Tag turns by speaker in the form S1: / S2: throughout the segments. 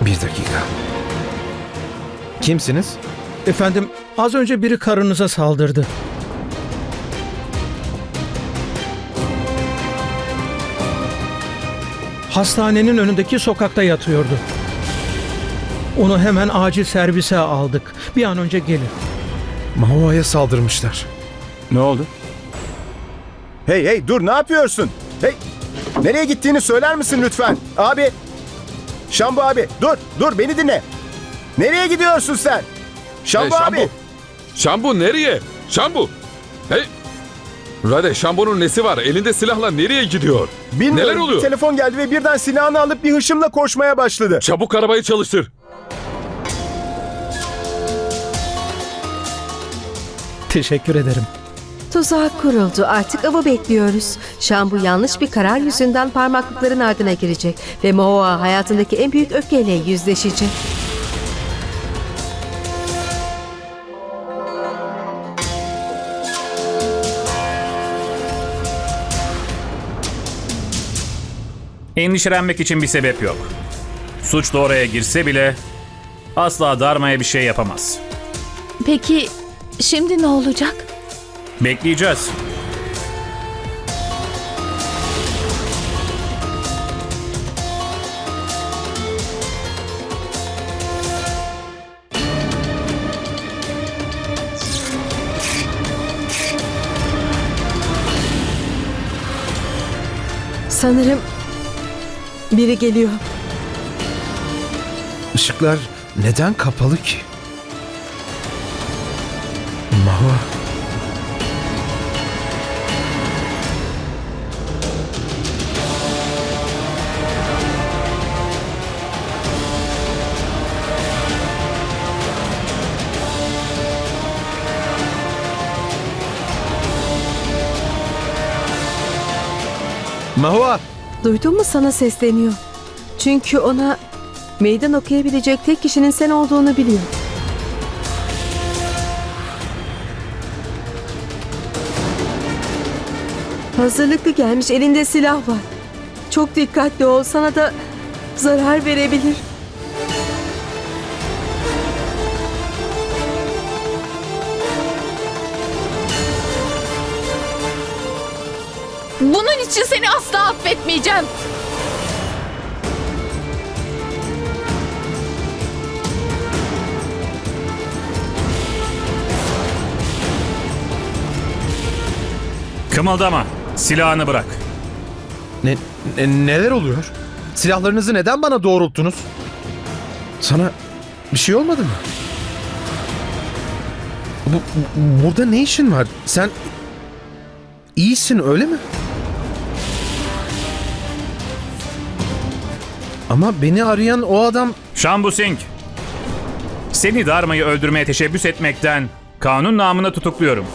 S1: Bir dakika. Kimsiniz?
S2: Efendim az önce biri karınıza saldırdı. Hastanenin önündeki sokakta yatıyordu. Onu hemen acil servise aldık. Bir an önce gelin.
S1: Mahoa'ya saldırmışlar.
S3: Ne oldu?
S4: Hey hey dur ne yapıyorsun? Hey nereye gittiğini söyler misin lütfen? Abi Şambu abi dur dur beni dinle. Nereye gidiyorsun sen? Şambu
S5: Hey,
S4: abi.
S5: Şambu nereye? Şambu! Hey! Rade Şambu'nun nesi var? Elinde silahla nereye gidiyor?
S4: Bilmiyorum
S5: Neler
S4: bir
S5: oluyor?
S4: telefon geldi ve birden silahını alıp bir hışımla koşmaya başladı.
S5: Çabuk arabayı çalıştır.
S2: Teşekkür ederim.
S6: Tuzak kuruldu. Artık avı bekliyoruz. Şambu yanlış bir karar yüzünden parmaklıkların ardına girecek ve Moa hayatındaki en büyük öfkeyle yüzleşecek.
S3: Endişelenmek için bir sebep yok. Suçlu oraya girse bile asla darmaya bir şey yapamaz.
S7: Peki şimdi ne olacak?
S3: Bekleyeceğiz.
S6: Sanırım biri geliyor.
S1: Işıklar neden kapalı ki? Mahua. Mahua!
S6: Duydun mu sana sesleniyor. Çünkü ona meydan okuyabilecek tek kişinin sen olduğunu biliyor. Hazırlıklı gelmiş elinde silah var. Çok dikkatli ol sana da zarar verebilir.
S7: Bunun için seni asla affetmeyeceğim.
S3: Kımıldama. Silahını bırak.
S1: Ne, ne- neler oluyor? Silahlarınızı neden bana doğrulttunuz? Sana bir şey olmadı mı? Bu, bu- burada ne işin var? Sen iyisin öyle mi? Ama beni arayan o adam
S3: Şambu Singh. Seni darmayı öldürmeye teşebbüs etmekten kanun namına tutukluyorum.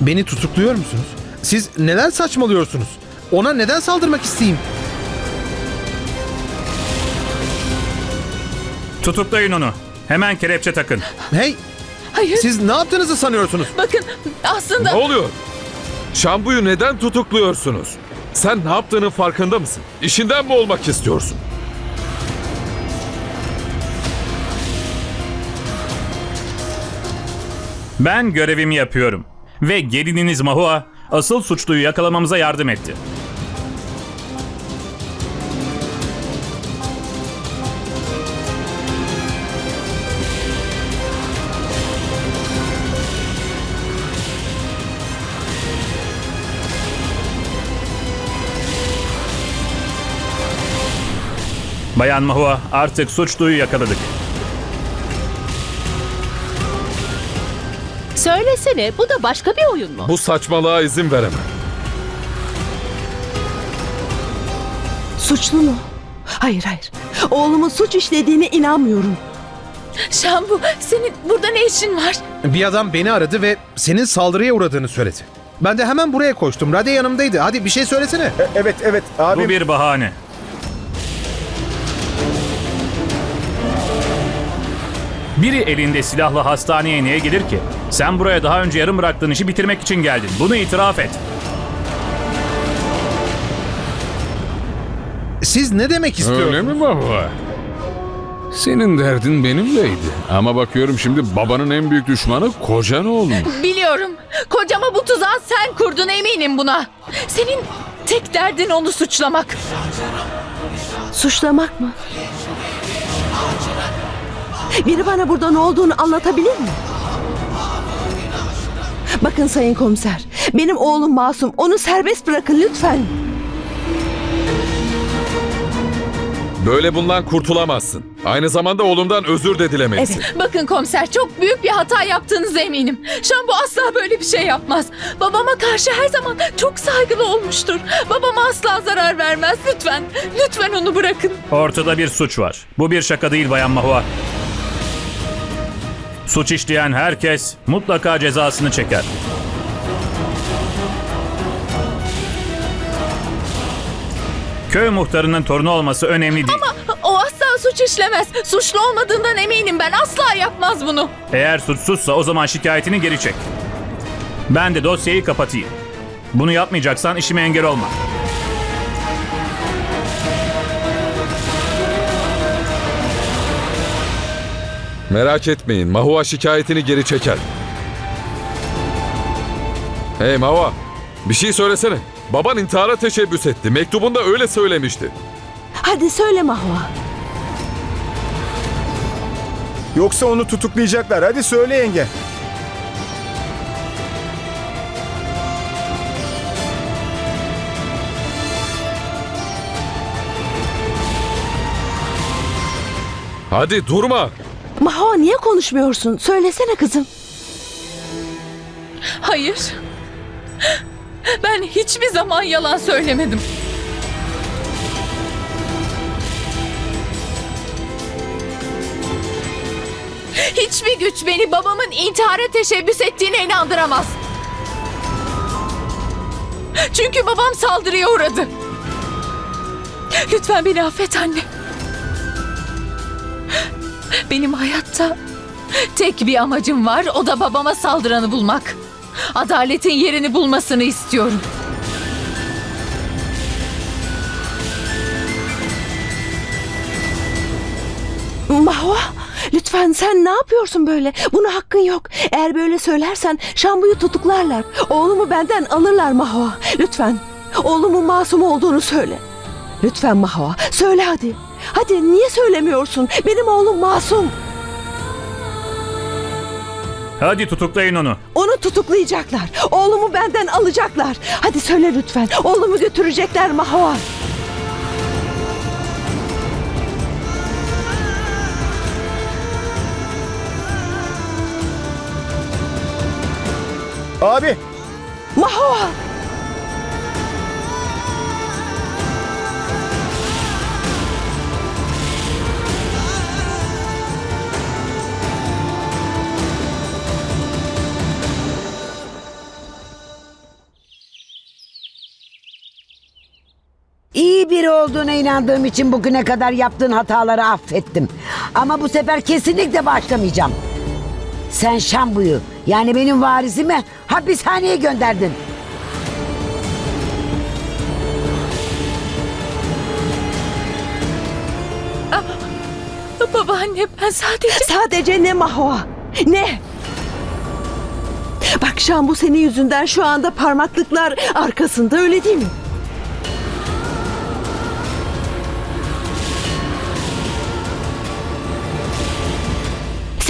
S1: beni tutukluyor musunuz? Siz neler saçmalıyorsunuz? Ona neden saldırmak isteyeyim?
S3: Tutuklayın onu. Hemen kelepçe takın.
S1: Hey,
S7: Hayır
S1: siz ne yaptığınızı sanıyorsunuz?
S7: bakın aslında
S5: Ne oluyor? Şambu'yu neden tutukluyorsunuz? Sen ne yaptığının farkında mısın? İşinden mi olmak istiyorsun?
S3: Ben görevimi yapıyorum. Ve gelininiz Mahua asıl suçluyu yakalamamıza yardım etti. Bayan Mahua artık suçluyu yakaladık.
S7: söylesene bu da başka bir oyun mu?
S5: Bu saçmalığa izin veremem.
S8: Suçlu mu? Hayır hayır. Oğlumun suç işlediğine inanmıyorum.
S7: Şambu senin burada ne işin var?
S1: Bir adam beni aradı ve senin saldırıya uğradığını söyledi. Ben de hemen buraya koştum. Rade yanımdaydı. Hadi bir şey söylesene.
S4: E- evet evet abi.
S3: Bu bir bahane. Biri elinde silahlı hastaneye niye gelir ki? Sen buraya daha önce yarım bıraktığın işi bitirmek için geldin. Bunu itiraf et.
S1: Siz ne demek istiyorsunuz?
S9: Öyle mi baba? Senin derdin benimleydi. Ama bakıyorum şimdi babanın en büyük düşmanı kocan olmuş.
S7: Biliyorum. Kocama bu tuzağı sen kurdun eminim buna. Senin tek derdin onu suçlamak.
S8: Suçlamak mı? Biri bana burada ne olduğunu anlatabilir mi? Bakın sayın komiser, benim oğlum masum. Onu serbest bırakın lütfen.
S5: Böyle bundan kurtulamazsın. Aynı zamanda oğlumdan özür de dilemelisin.
S7: Bakın komiser çok büyük bir hata yaptığınıza eminim. Şambu asla böyle bir şey yapmaz. Babama karşı her zaman çok saygılı olmuştur. Babama asla zarar vermez. Lütfen, lütfen onu bırakın.
S3: Ortada bir suç var. Bu bir şaka değil Bayan Mahua. Suç işleyen herkes mutlaka cezasını çeker. Köy muhtarının torunu olması önemli değil.
S7: O asla suç işlemez. Suçlu olmadığından eminim ben. Asla yapmaz bunu.
S3: Eğer suçsuzsa o zaman şikayetini geri çek. Ben de dosyayı kapatayım. Bunu yapmayacaksan işime engel olma.
S5: Merak etmeyin. Mahua şikayetini geri çeker. Hey Mahua. Bir şey söylesene. Baban intihara teşebbüs etti. Mektubunda öyle söylemişti.
S8: Hadi söyle Mahva.
S4: Yoksa onu tutuklayacaklar. Hadi söyle yenge.
S5: Hadi durma.
S8: Mahva niye konuşmuyorsun? Söylesene kızım.
S7: Hayır. Ben hiçbir zaman yalan söylemedim. Hiçbir güç beni babamın intihara teşebbüs ettiğine inandıramaz. Çünkü babam saldırıya uğradı. Lütfen beni affet anne. Benim hayatta tek bir amacım var, o da babama saldıranı bulmak. Adaletin yerini bulmasını istiyorum.
S8: Mahva lütfen sen ne yapıyorsun böyle? Buna hakkın yok. Eğer böyle söylersen Şambu'yu tutuklarlar. Oğlumu benden alırlar Mahva. Lütfen oğlumun masum olduğunu söyle. Lütfen Mahva söyle hadi. Hadi niye söylemiyorsun? Benim oğlum masum.
S3: Hadi tutuklayın onu.
S8: Onu tutuklayacaklar. Oğlumu benden alacaklar. Hadi söyle lütfen. Oğlumu götürecekler Mahva.
S4: Abi
S8: Mahva.
S10: Olduğuna inandığım için bugüne kadar yaptığın hataları affettim. Ama bu sefer kesinlikle başlamayacağım. Sen Şambu'yu yani benim varisimi hapishaneye gönderdin.
S7: Babaanne ben sadece...
S8: Sadece ne Mahva? Ne? Bak Şambu senin yüzünden şu anda parmaklıklar arkasında öyle değil mi?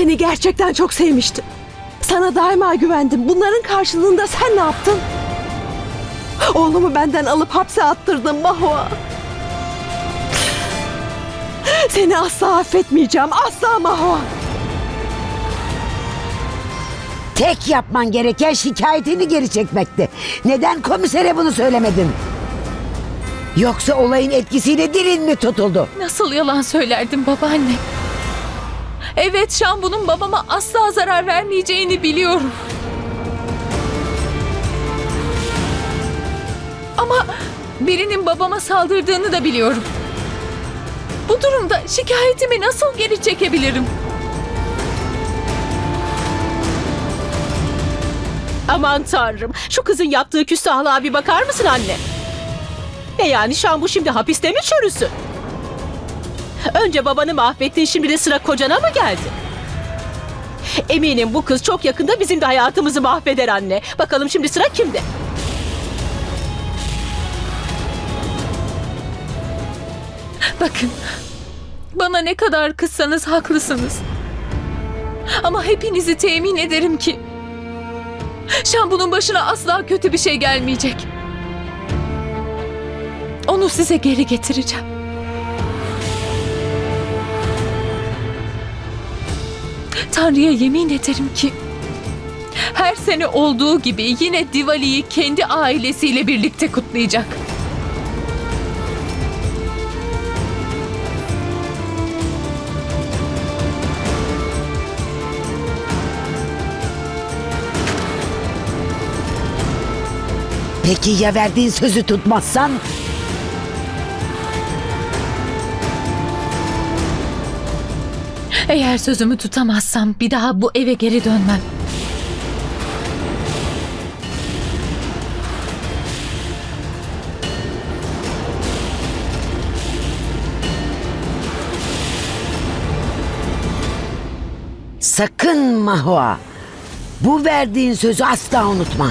S8: Seni gerçekten çok sevmiştim. Sana daima güvendim. Bunların karşılığında sen ne yaptın? Oğlumu benden alıp hapse attırdın Mahva. Seni asla affetmeyeceğim. Asla Mahva.
S10: Tek yapman gereken şikayetini geri çekmekti. Neden komisere bunu söylemedin? Yoksa olayın etkisiyle dilin mi tutuldu?
S7: Nasıl yalan söylerdim babaanne? Evet Şambu'nun babama asla zarar vermeyeceğini biliyorum. Ama birinin babama saldırdığını da biliyorum. Bu durumda şikayetimi nasıl geri çekebilirim?
S11: Aman tanrım şu kızın yaptığı küstahlığa bir bakar mısın anne? E yani Şambu şimdi hapiste mi çürüsün? Önce babanı mahvettin şimdi de sıra kocana mı geldi? Eminim bu kız çok yakında bizim de hayatımızı mahveder anne. Bakalım şimdi sıra kimde?
S7: Bakın. Bana ne kadar kızsanız haklısınız. Ama hepinizi temin ederim ki Şambu'nun başına asla kötü bir şey gelmeyecek. Onu size geri getireceğim. Tanrı'ya yemin ederim ki her sene olduğu gibi yine Diwali'yi kendi ailesiyle birlikte kutlayacak.
S10: Peki ya verdiğin sözü tutmazsan?
S7: Eğer sözümü tutamazsam bir daha bu eve geri dönmem.
S10: Sakın Mahua. Bu verdiğin sözü asla unutma.